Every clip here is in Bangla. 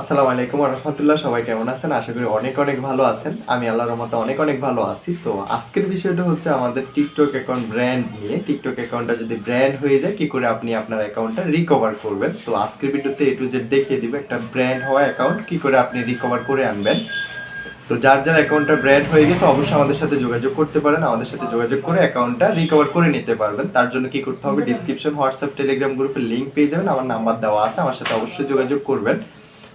আসসালামু আলাইকুম রহমতুল্লাহ সবাই কেমন আছেন? আশা করি অনেক অনেক ভালো আছেন। আমি আল্লাহর রহমতে অনেক অনেক ভালো আছি। তো আজকের বিষয়টা হচ্ছে আমাদের টিকটক অ্যাকাউন্ট ব্র্যান্ড নিয়ে। টিকটক অ্যাকাউন্টটা যদি ব্র্যান্ড হয়ে যায় কি করে আপনি আপনার অ্যাকাউন্টটা রিকভার করবেন? তো আজকের ভিডিওতে এ টু জেড দেখিয়ে দিব একটা ব্র্যান্ড হওয়া অ্যাকাউন্ট কি করে আপনি রিকভার করে আনবেন। তো যার যার অ্যাকাউন্টটা ব্র্যান্ড হয়ে গেছে অবশ্যই আমাদের সাথে যোগাযোগ করতে পারেন। আমাদের সাথে যোগাযোগ করে অ্যাকাউন্টটা রিকভার করে নিতে পারবেন। তার জন্য কি করতে হবে? ডিসক্রিপশন হোয়াটসঅ্যাপ টেলিগ্রাম গ্রুপের লিঙ্ক পেয়ে যাবেন। আমার নাম্বার দেওয়া আছে আমার সাথে অবশ্যই যোগাযোগ করবেন।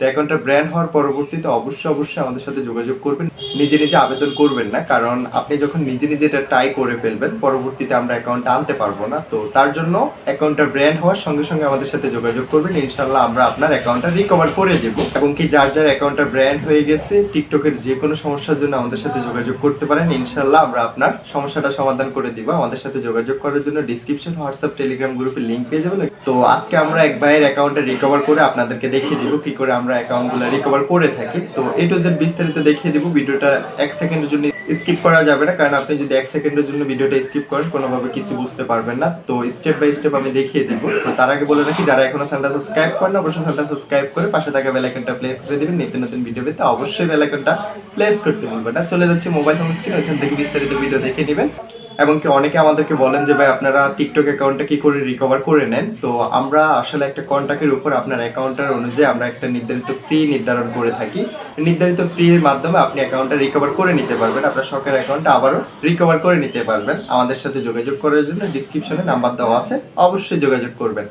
তো অ্যাকাউন্টটা ব্র্যান্ড হওয়ার পরবর্তীতে অবশ্যই অবশ্যই আমাদের সাথে যোগাযোগ করবেন। নিজে নিজে আবেদন করবেন না, কারণ আপনি যখন নিজে নিজে এটা ট্রাই করে ফেলবেন, পরবর্তীতে আমরা অ্যাকাউন্টটা আনতে পারব না। তো তার জন্য অ্যাকাউন্টটা ব্র্যান্ড হওয়ার সঙ্গে সঙ্গে আমাদের সাথে যোগাযোগ করবেন। ইনশাল্লাহ আমরা আপনার অ্যাকাউন্টটা রিকভার করে দেব। এবং কি যার যার অ্যাকাউন্টটা ব্র্যান্ড হয়ে গেছে টিকটকের যে কোনো সমস্যার জন্য আমাদের সাথে যোগাযোগ করতে পারেন। ইনশাল্লাহ আমরা আপনার সমস্যাটা সমাধান করে দিব। আমাদের সাথে যোগাযোগ করার জন্য ডিসক্রিপশন হোয়াটসঅ্যাপ টেলিগ্রাম গ্রুপে লিঙ্ক পেয়ে যাবেন। তো আজকে আমরা এক ভাইয়ের অ্যাকাউন্টটা রিকভার করে আপনাদেরকে দেখিয়ে দিব, কি করে আমরা অ্যাকাউন্টগুলো রিকভার করে থাকি। তো এ টু জেড বিস্তারিত দেখিয়ে দিব। ভিডিওটা এক সেকেন্ডের জন্য স্কিপ করা যাবে না, কারণ আপনি যদি এক সেকেন্ডের জন্য ভিডিওটা স্কিপ করেন, কোনোভাবে কিছু বুঝতে পারবেন না। তো স্টেপ বাই স্টেপ আমি দেখিয়ে দিব। তো তার আগে বলে রাখি, যারা এখনও চ্যানেলটা সাবস্ক্রাইব করেন অবশ্যই চ্যানেলটা সাবস্ক্রাইব করে পাশে থাকা বেল আইকনটা প্লেস করে দিবেন। নিত্য নতুন ভিডিও পেতে অবশ্যই বেল আইকনটা প্লেস করতে ভুলবেন না। চলে যাচ্ছে মোবাইল হোম স্ক্রিন ওইখান থেকে বিস্তারিত ভিডিও দেখে নেবেন। এবং কি অনেকে আমাদেরকে বলেন যে, ভাই, আপনারা টিকটক অ্যাকাউন্টটা কি করে রিকভার করে নেন? তো আমরা আসলে একটা কন্ট্যাক্টের উপর আপনার অ্যাকাউন্টের অনুযায়ী আমরা একটা নির্ধারিত ফ্রি নির্ধারণ করে থাকি। নির্ধারিত ফ্রির মাধ্যমে আপনি অ্যাকাউন্টটা রিকভার করে নিতে পারবেন। আপনার শখের অ্যাকাউন্টটা আবারও রিকভার করে নিতে পারবেন। আমাদের সাথে যোগাযোগ করার জন্য ডিসক্রিপশনে নাম্বার দেওয়া আছে। অবশ্যই যোগাযোগ করবেন।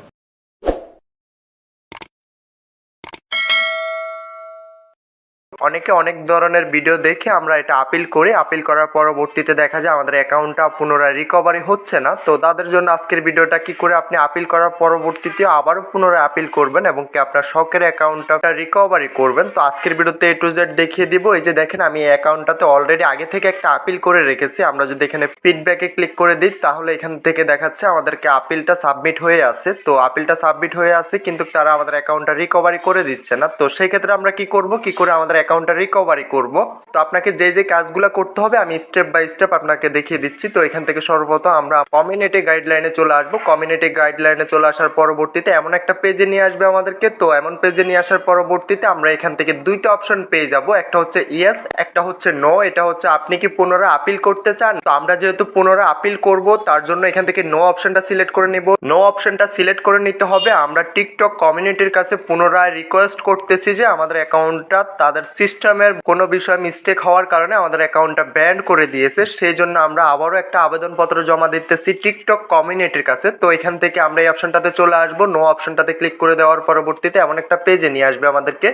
অনেকে অনেক ধরনের ভিডিও দেখে আমরা এটা আপিল করি। আপিল করার পরবর্তীতে দেখা যায় আমাদের অ্যাকাউন্টটা পুনরায় রিকভারি হচ্ছে না। তো তাদের জন্য আজকের ভিডিওটা কি করে আপনি আপিল করার পরবর্তীতে আবারও পুনরায় আপিল করবেন এবং কি আপনার শখের অ্যাকাউন্টটা রিকভারি করবেন? তো আজকের ভিডিওতে এ টু জেড দেখিয়ে দিব। এই যে দেখেন, আমি এই অ্যাকাউন্টটাতে অলরেডি আগে থেকে একটা আপিল করে রেখেছি। আমরা যদি এখানে ফিডব্যাকে ক্লিক করে দিই, তাহলে এখান থেকে দেখাচ্ছে আমাদেরকে আপিলটা সাবমিট হয়ে আছে। তো আপিলটা সাবমিট হয়ে আছে, কিন্তু তারা আমাদের অ্যাকাউন্টটা রিকভারি করে দিচ্ছে না। তো সেই ক্ষেত্রে আমরা কি করব? কি করে আমাদের অ্যাকাউন্টটা রিকভারি করব। তো আপনাকে যে যে কাজগুলো করতে হবে, আমি স্টেপ বাই স্টেপ আপনাকে দেখিয়ে দিচ্ছি। তো এখান থেকে সর্বপ্রথম আমরা কমিউনিটি গাইডলাইনে চলে আসব। কমিউনিটি গাইডলাইনে চলে আসার পরবর্তীতে এমন একটা পেজে নিয়ে আসবে আমাদেরকে। তো এমন পেজে নিয়ে আসার পরবর্তীতে আমরা এখান থেকে দুইটা অপশন পেয়ে যাব। একটা হচ্ছে ইয়েস একটা হচ্ছে নো এটা হচ্ছে আপনি কি পুনরায় আপিল করতে চান? তো আমরা যেহেতু পুনরায় আপিল করব, তার জন্য এখান থেকে নো অপশনটা সিলেক্ট করে নিব। নো অপশনটা সিলেক্ট করে নিতে হবে। আমরা টিকটক কমিউনিটির কাছে পুনরায় রিকোয়েস্ট করতেছি যে আমাদের অ্যাকাউন্টটা তাদের সিস্টেমের কোনো বিষয়ে মিস্টেক হওয়ার কারণে আমাদের অ্যাকাউন্টটা ব্যান করে দিয়েছে। সেই জন্য আমরা আবারও একটা আবেদনপত্র জমা দিতেছি টিকটক কমিউনিটির কাছে। তো এখান থেকে আমরা এই অপশনটাতে চলে আসব। নো অপশনটাতে ক্লিক করে দেওয়ার পরবর্তীতে এমন একটা পেজে নিয়ে আসবে আমাদেরকে।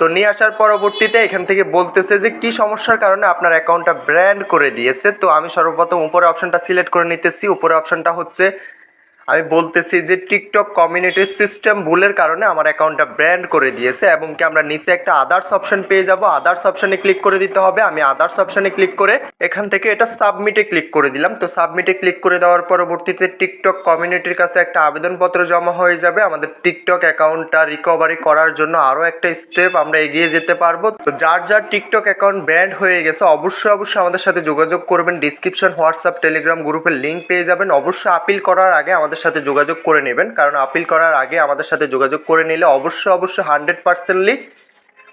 তো নিয়ে আসার পরবর্তীতে এখান থেকে বলতেছে যে, কি সমস্যার কারণে আপনার অ্যাকাউন্টটা ব্র্যান্ড করে দিয়েছে? তো আমি সর্বপ্রথম উপরে অপশনটা সিলেক্ট করে নিতেছি। উপরে অপশনটা হচ্ছে আমি বলতেছি যে টিকটক কমিউনিটির সিস্টেম ভুলের কারণে আমার অ্যাকাউন্টটা ব্র্যান্ড করে দিয়েছে এবং কি আমরা নিচে একটা আদার্স অপশন পেয়ে যাব। আদার্স অপশনে ক্লিক করে দিতে হবে। আমি আদার্স অপশনে ক্লিক করে এখান থেকে এটা সাবমিটে ক্লিক করে দিলাম। তো সাবমিটে ক্লিক করে দেওয়ার পরবর্তীতে টিকটক কমিউনিটির কাছে একটা আবেদনপত্র জমা হয়ে যাবে। আমাদের টিকটক অ্যাকাউন্টটা রিকভারি করার জন্য আরও একটা স্টেপ আমরা এগিয়ে যেতে পারব। তো যার যার টিকটক অ্যাকাউন্ট ব্যান্ড হয়ে গেছে, অবশ্যই অবশ্যই আমাদের সাথে যোগাযোগ করবেন। ডিসক্রিপশন হোয়াটসঅ্যাপ টেলিগ্রাম গ্রুপের লিঙ্ক পেয়ে যাবেন। অবশ্যই আপিল করার আগে আমাদের সাথে যোগাযোগ করে নেবেন। কারণ আপিল করার আগে আমাদের সাথে যোগাযোগ করে নিলে অবশ্যই অবশ্যই হান্ড্রেড পার্সেন্টলি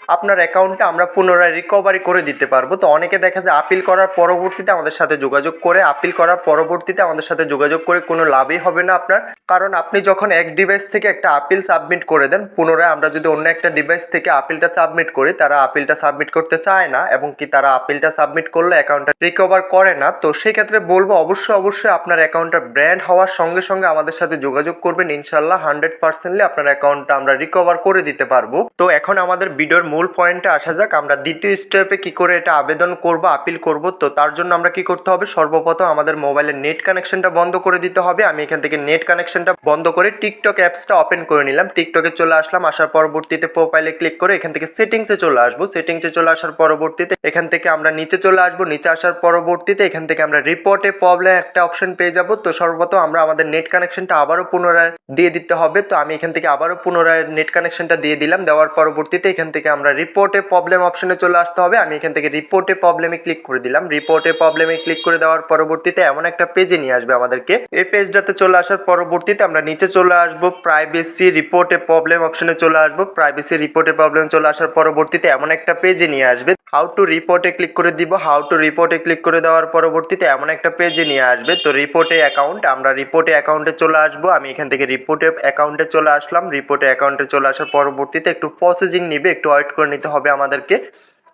আপনার অ্যাকাউন্টে আমরা পুনরায় রিকভারি করে দিতে পারব। তো অনেকে দেখা যায় আপিল করার পরবর্তীতে আমাদের সাথে যোগাযোগ করে আপিল করার পরবর্তীতে আমাদের সাথে যোগাযোগ করে কোনো লাভই হবে না আপনার। কারণ আপনি যখন এক ডিভাইস থেকে একটা আপিল সাবমিট করে দেন, পুনরায় আমরা যদি অন্য একটা ডিভাইস থেকে আপিলটা সাবমিট করি, তারা আপিলটা সাবমিট করতে চায় না এবং কি তারা আপিলটা সাবমিট করলে অ্যাকাউন্টটা রিকভার করে না, তো সেই ক্ষেত্রে বলব অবশ্যই অবশ্যই আপনার অ্যাকাউন্টটা ব্র্যান্ড হওয়ার সঙ্গে সঙ্গে আমাদের সাথে যোগাযোগ করবেন। ইনশাল্লাহ হান্ড্রেড পার্সেন্টলি আপনার অ্যাকাউন্টটা আমরা রিকভার করে দিতে পারব। তো এখন আমাদের ভিডিওর মূল পয়েন্টে আসা যাক, আমরা দ্বিতীয় স্টেপে কি করে এটা আবেদন করব আপিল করব, তো তার জন্য আমরা কি করতে হবে? সর্বপ্রথম আমাদের মোবাইলের নেট কানেকশনটা বন্ধ করে দিতে হবে। আমি এখান থেকে নেট কানেকশনটা বন্ধ করে টিকটক অ্যাপসটা ওপেন করে নিলাম। টিকটকে চলে আসলাম, আসার পরবর্তীতে প্রোফাইলে ক্লিক করে এখান থেকে সেটিংসে চলে আসব। সেটিংসে চলে আসার পরবর্তীতে এখান থেকে আমরা নিচে চলে আসব। নিচে আসার পরবর্তীতে এখান থেকে আমরা রিপোর্টে প্রবলেম একটা অপশন পেয়ে যাব। তো সর্বপ্রথম আমরা আমাদের নেট কানেকশনটা আবারও পুনরায় দিয়ে দিতে হবে। তো আমি এখান থেকে আবারও পুনরায় নেট কানেকশনটা দিয়ে দিলাম। দেওয়ার পরবর্তীতে এখান থেকে আমরা আমরা রিপোর্টে প্রবলেম অপশনে চলে আসতে হবে আমি এখান থেকে রিপোর্টে প্রবলেমে ক্লিক করে দিলাম রিপোর্টে প্রবলেমে ক্লিক করে দেওয়ার পরবর্তীতে এমন একটা পেজে নিয়ে আসবে আমাদেরকে এই পেজটাতে চলে আসার পরবর্তীতে আমরা নিচে চলে আসব প্রাইভেসি রিপোর্টে প্রবলেম অপশনে চলে আসব প্রাইভেসি রিপোর্টে প্রবলেম চলে আসার পরবর্তীতে এমন একটা পেজে নিয়ে আসবে হাউ টু রিপোর্টে ক্লিক করে দিব হাউ টু রিপোর্টে ক্লিক করে দেওয়ার পরবর্তীতে এমন একটা পেজে নিয়ে আসবে তো রিপোর্টে অ্যাকাউন্ট আমরা রিপোর্টে অ্যাকাউন্টে চলে আসব আমি এখান থেকে রিপোর্টে অ্যাকাউন্টে চলে আসলাম রিপোর্টে অ্যাকাউন্টে চলে আসার পরবর্তীতে একটু প্রসেসিং নিবে একটু ওয়েট করে নিতে হবে আমাদেরকে।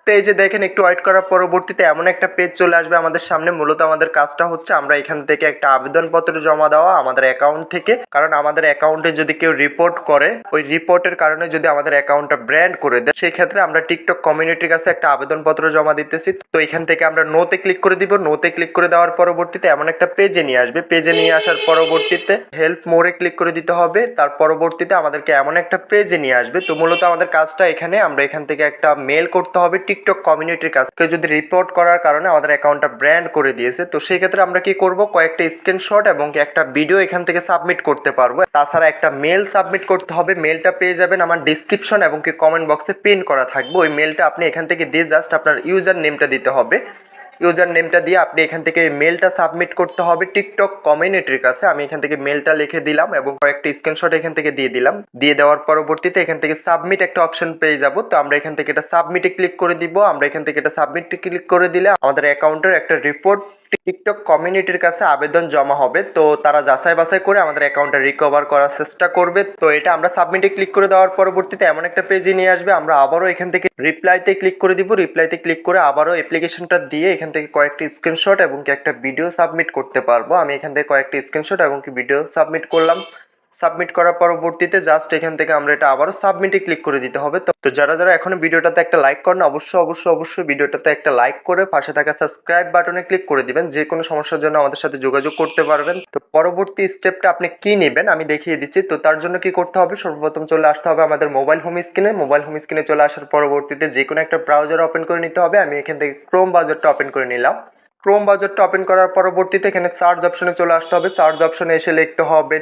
তো এই যে দেখেন একটু ওয়েট করার পরবর্তীতে এমন একটা পেজ চলে আসবে আমাদের সামনে। মূলত আমাদের কাজটা হচ্ছে আমরা এখান থেকে একটা আবেদনপত্র জমা দেওয়া আমাদের অ্যাকাউন্ট থেকে। কারণ আমাদের অ্যাকাউন্টে যদি কেউ রিপোর্ট করে, ওই রিপোর্টের কারণে যদি আমাদের অ্যাকাউন্টটা ব্র্যান্ড করে দেয় সেই ক্ষেত্রে আমরা টিকটক কমিউনিটির কাছে একটা আবেদনপত্র জমা দিতেছি। তো এখান থেকে আমরা নোতে ক্লিক করে দিব। নোতে ক্লিক করে দেওয়ার পরবর্তীতে এমন একটা পেজে নিয়ে আসবে। পেজে নিয়ে আসার পরবর্তীতে হেল্প মোড়ে ক্লিক করে দিতে হবে। তার পরবর্তীতে আমাদেরকে এমন একটা পেজে নিয়ে আসবে। তো মূলত আমাদের কাজটা এখানে। আমরা এখান থেকে একটা মেল করতে হবে টিকটক কমিউনিটির কাছে কেউ যদি রিপোর্ট করার কারণে আমাদের অ্যাকাউন্টটা ব্র্যান্ড করে দিয়েছে, তো সেই ক্ষেত্রে আমরা কি করব? কয়েকটা স্ক্রিনশট এবং একটা ভিডিও এখান থেকে সাবমিট করতে পারব। তাছাড়া একটা মেল সাবমিট করতে হবে। মেলটা পেয়ে যাবেন আমার ডিসক্রিপশন এবং কি কমেন্ট বক্সে পিন করা থাকবে। ওই মেলটা আপনি এখান থেকে দিয়ে জাস্ট আপনার ইউজার নেমটা দিতে হবে। ইউজার নেমটা দিয়ে আপনি এখান থেকে মেলটা সাবমিট করতে হবে টিকটক কমিউনিটির কাছে। আমি এখান থেকে মেলটা লিখে দিলাম এবং কয়েকটি স্ক্রিনশট এখান থেকে দিয়ে দিলাম। দিয়ে দেওয়ার পরবর্তীতে এখান থেকে সাবমিট একটা অপশন পেয়ে যাব। তো আমরা এখান থেকে এটা সাবমিটে ক্লিক করে দিব। আমরা এখান থেকে এটা সাবমিটে ক্লিক করে দিলে আমাদের অ্যাকাউন্টের একটা রিপোর্ট টিকটক কমিউনিটির কাছে আবেদন জমা হবে। তো তারা যাচাই বাছাই করে আমাদের অ্যাকাউন্টটা রিকভার করার চেষ্টা করবে। তো এটা আমরা সাবমিটে ক্লিক করে দেওয়ার পরবর্তীতে এমন একটা পেজে নিয়ে আসবে। আমরা আবারও এখান থেকে রিপ্লাইতে ক্লিক করে দিব। রিপ্লাইতে ক্লিক করে আবারও অ্যাপ্লিকেশনটা দিয়ে এখান থেকে কয়েকটি স্ক্রিনশট এবং কি একটা ভিডিও সাবমিট করতে পারব। আমি এখান থেকে কয়েকটি স্ক্রিনশট এবং কি ভিডিও সাবমিট করলাম। সাবমিট করার পরবর্তীতে জাস্ট এখান থেকে আমরা এটা আবারও সাবমিটে ক্লিক করে দিতে হবে। তো যারা যারা এখনও ভিডিওটাতে একটা লাইক করেন, অবশ্যই অবশ্যই অবশ্যই ভিডিওটাতে একটা লাইক করে পাশে থাকা সাবস্ক্রাইব বাটনে ক্লিক করে দিবেন। যে কোনো সমস্যার জন্য আমাদের সাথে যোগাযোগ করতে পারবেন। তো পরবর্তী স্টেপটা আপনি কি নেবেন আমি দেখিয়ে দিচ্ছি। তো তার জন্য কি করতে হবে? সর্বপ্রথম চলে আসতে হবে আমাদের মোবাইল হোম স্ক্রিনে মোবাইল হোম স্ক্রিনে চলে আসার পরবর্তীতে যে কোনো একটা ব্রাউজার ওপেন করে নিতে হবে। আমি এখান থেকে ক্রোম ব্রাউজারটা ওপেন করে নিলাম। ক্রোম ব্রাউজারটা ওপেন করার পরবর্তীতে এখানে সার্চ অপশনে চলে আসতে হবে। সার্চ অপশনে এসে লিখতে হবে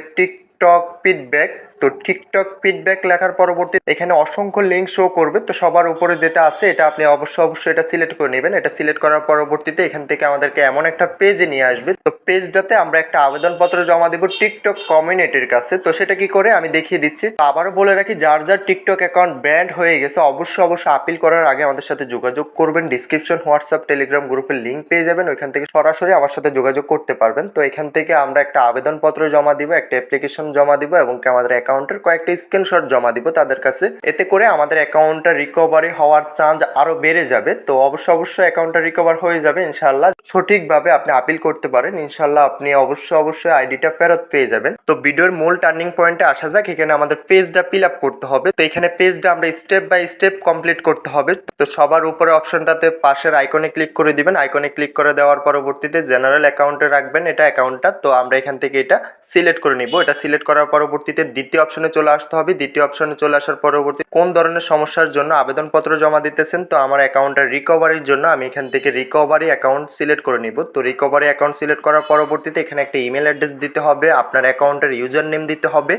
টিকটক ফিডব্যাক তো টিকটক ফিডব্যাক লেখার পরবর্তী এখানে অসংখ্য লিঙ্ক শো করবে। তো সবার উপরে যেটা আছে, এটা আপনি অবশ্যই অবশ্যই এটা সিলেক্ট করে নেবেন। এটা সিলেক্ট করার পরবর্তীতে এখান থেকে আমাদেরকে এমন একটা পেজে নিয়ে আসবে। তো পেজটাতে আমরা একটা আবেদনপত্র জমা দেবো টিকটক কমিউনিটির কাছে। তো সেটা কি করে আমি দেখিয়ে দিচ্ছি। আবারও বলে রাখি, যার যার টিকটক অ্যাকাউন্ট ব্র্যান্ড হয়ে গেছে অবশ্যই অবশ্যই আপিল করার আগে আমাদের সাথে যোগাযোগ করবেন। ডিসক্রিপশন হোয়াটসঅ্যাপ টেলিগ্রাম গ্রুপের লিঙ্ক পেয়ে যাবেন। ওইখান থেকে সরাসরি আমার সাথে যোগাযোগ করতে পারবেন। তো এখান থেকে আমরা একটা আবেদনপত্র জমা দিব, একটা অ্যাপ্লিকেশন জমা দিব এবং আমাদের অ্যাকাউন্টের কয়েকটা স্ক্রিনশট জমা দিব তাদের কাছে। এতে করে আমাদের অ্যাকাউন্টটা রিকভারি হওয়ার চান্স আরও বেড়ে যাবে। তো অবশ্য অবশ্যই অ্যাকাউন্টটা রিকভার হয়ে যাবে ইনশাল্লাহ সঠিকভাবে আপনি আপিল করতে পারেন। ইনশাল্লাহ আপনি অবশ্যই অবশ্যই আইডিটা ফেরত পেয়ে যাবেন। তো ভিডিওর মূল টার্নিং পয়েন্টে আসা যাক। এখানে আমাদের পেজটা ফিল আপ করতে হবে। তো এখানে পেজটা আমরা স্টেপ বাই স্টেপ কমপ্লিট করতে হবে। তো সবার উপরে অপশনটাতে পাশের আইকনে ক্লিক করে দিবেন। আইকনে ক্লিক করে দেওয়ার পরবর্তীতে জেনারেল অ্যাকাউন্টে রাখবেন। এটা অ্যাকাউন্টটা তো আমরা এখান থেকে এটা সিলেক্ট করে নিব। এটা সিলেক্ট করার পরবর্তীতে দ্বিতীয় অপশনে চলে আসতে হবে। দ্বিতীয় অপশনে চলে আসার পরবর্তী কোন ধরনের সমস্যার জন্য আবেদনপত্র জমা দিতেছেন? তো আমার অ্যাকাউন্টের রিকভারির জন্য আমি এখান থেকে রিকভারি অ্যাকাউন্ট সিলেক্ট করে নিব। তো রিকভারি অ্যাকাউন্ট সিলেক্ট করার পরবর্তীতে এখানে একটা ইমেল অ্যাড্রেস দিতে হবে। আপনার অ্যাকাউন্টের ইউজার নেম দিতে হবে।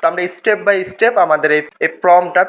তো আমরা স্টেপ বাই স্টেপ আমাদের এই এই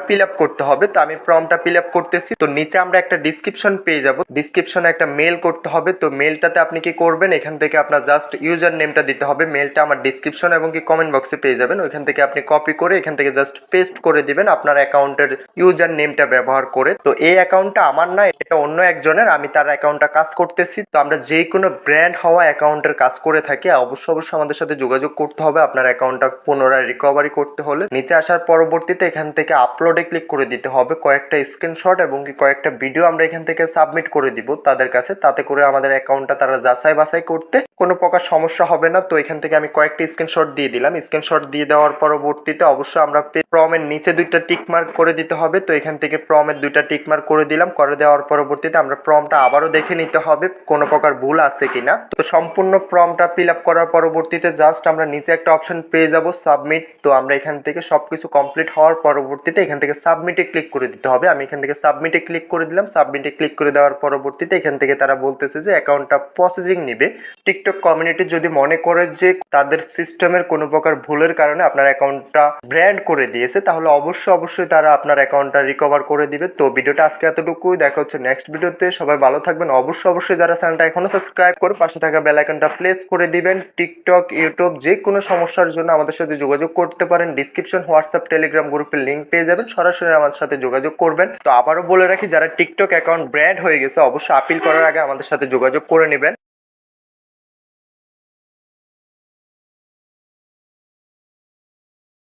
ফিল করতে হবে। তো আমি ফর্মটা ফিল করতেছি। তো নিচে আমরা একটা ডিসক্রিপশন পেয়ে যাব। ডিসক্রিপশনে একটা মেল করতে হবে। তো মেলটাতে আপনি কি করবেন? এখান থেকে আপনার জাস্ট ইউজার নেমটা দিতে হবে। মেলটা আমার ডিসক্রিপশন এবং কি কমেন্ট বক্সে পেয়ে যাবেন। ওইখান থেকে আপনি কপি করে এখান থেকে জাস্ট পেস্ট করে দিবেন আপনার অ্যাকাউন্টের ইউজার নেমটা ব্যবহার করে। তো এই অ্যাকাউন্টটা আমার না, এটা অন্য একজনের। আমি তার অ্যাকাউন্টটা কাজ করতেছি। তো আমরা যে কোনো ব্র্যান্ড হওয়া অ্যাকাউন্টের কাজ করে থাকি। অবশ্যই অবশ্যই আমাদের সাথে যোগাযোগ করতে হবে। আপনার অ্যাকাউন্টটা পুনরায় রিকভারি করতে হলে নিচে আসার পরবর্তীতে এখান থেকে আপলোডে ক্লিক করে দিতে হবে। কয়েকটা স্ক্রিনশট এবং কয়েকটা ভিডিও আমরা এখান থেকে সাবমিট করে দিব তাদের কাছে। তাতে করে আমাদের অ্যাকাউন্টটা তারা যাচাই বাছাই করতে কোনো প্রকার সমস্যা হবে না। তো এখান থেকে আমি কয়েকটা স্ক্রিনশট দিয়ে দিলাম। স্ক্রিনশট দিয়ে দেওয়ার পরবর্তীতে অবশ্যই আমরা প্রমের নিচে দুইটা টিক মার্ক করে দিতে হবে। তো এখান থেকে প্রমের দুইটা টিক মার্ক করে দিলাম। করে দেওয়ার পরবর্তীতে আমরা প্রমটা আবারও দেখে নিতে হবে, কোনো প্রকার ভুল আছে কিনা। তো সম্পূর্ণ প্রমটা ফিল আপ করার পরবর্তীতে জাস্ট আমরা নিচে একটা অপশন পেয়ে যাব সাবমিট তো আমরা আমরা এখান থেকে সব কিছু কমপ্লিট হওয়ার পরবর্তীতে এখান থেকে সাবমিটে ক্লিক করে দিতে হবে। আমি এখান থেকে সাবমিটে ক্লিক করে দিলাম। সাবমিটে ক্লিক করে দেওয়ার পরবর্তীতে এখান থেকে তারা বলতেছে যে অ্যাকাউন্টটা প্রসেসিং নিবে। টিকটক কমিউনিটি যদি মনে করে যে তাদের সিস্টেমের কোনো প্রকার ভুলের কারণে আপনার অ্যাকাউন্টটা ব্র্যান্ড করে দিয়েছে, তাহলে অবশ্যই অবশ্যই তারা আপনার অ্যাকাউন্টটা রিকভার করে দিবে। তো ভিডিওটা আজকে এতটুকুই। দেখা হচ্ছে নেক্সট ভিডিওতে। সবাই ভালো থাকবেন। অবশ্যই অবশ্যই যারা চ্যানেলটা এখনও সাবস্ক্রাইব করে পাশে থাকা বেল আইকনটা প্লেস করে দিবেন। টিকটক ইউটিউব যে কোনো সমস্যার জন্য আমাদের সাথে যোগাযোগ করতে পারেন। ডিসক্রিপশন হোয়াটসঅ্যাপ টেলিগ্রাম গ্রুপের লিঙ্ক পেয়ে যাবেন। সরাসরি আমাদের সাথে যোগাযোগ করবেন। তো আবারও বলে রাখি, যারা টিকটক অ্যাকাউন্ট ব্র্যান্ড হয়ে গেছে, অবশ্যই আপিল করার আগে আমাদের সাথে যোগাযোগ করে নেবেন।